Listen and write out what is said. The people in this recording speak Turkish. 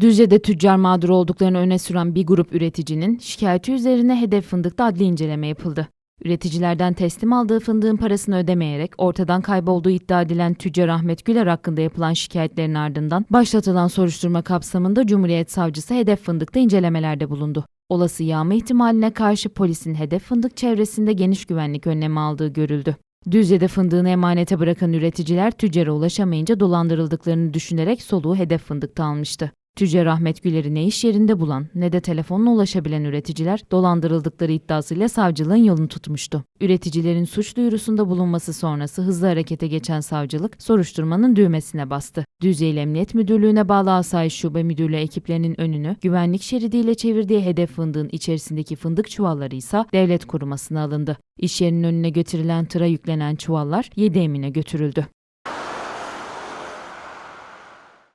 Düzce'de tüccar mağdur olduklarını öne süren bir grup üreticinin şikayeti üzerine hedef fındıkta adli inceleme yapıldı. Üreticilerden teslim aldığı fındığın parasını ödemeyerek ortadan kaybolduğu iddia edilen tüccar Ahmet Güler hakkında yapılan şikayetlerin ardından başlatılan soruşturma kapsamında Cumhuriyet Savcısı hedef fındıkta incelemelerde bulundu. Olası yağma ihtimaline karşı polisin hedef fındık çevresinde geniş güvenlik önlemi aldığı görüldü. Düzce'de fındığını emanete bırakan üreticiler tüccara ulaşamayınca dolandırıldıklarını düşünerek soluğu hedef fındıkta almıştı. Tüccar Ahmet Güler'i ne iş yerinde bulan ne de telefonla ulaşabilen üreticiler dolandırıldıkları iddiasıyla savcılığın yolunu tutmuştu. Üreticilerin suç duyurusunda bulunması sonrası hızlı harekete geçen savcılık soruşturmanın düğmesine bastı. Düzce İl Emniyet Müdürlüğü'ne bağlı Asayiş Şube Müdürlüğü ekiplerinin önünü güvenlik şeridiyle çevirdiği hedef fındığın içerisindeki fındık çuvalları ise devlet korumasına alındı. İş yerinin önüne götürülen tıra yüklenen çuvallar 7 emine götürüldü.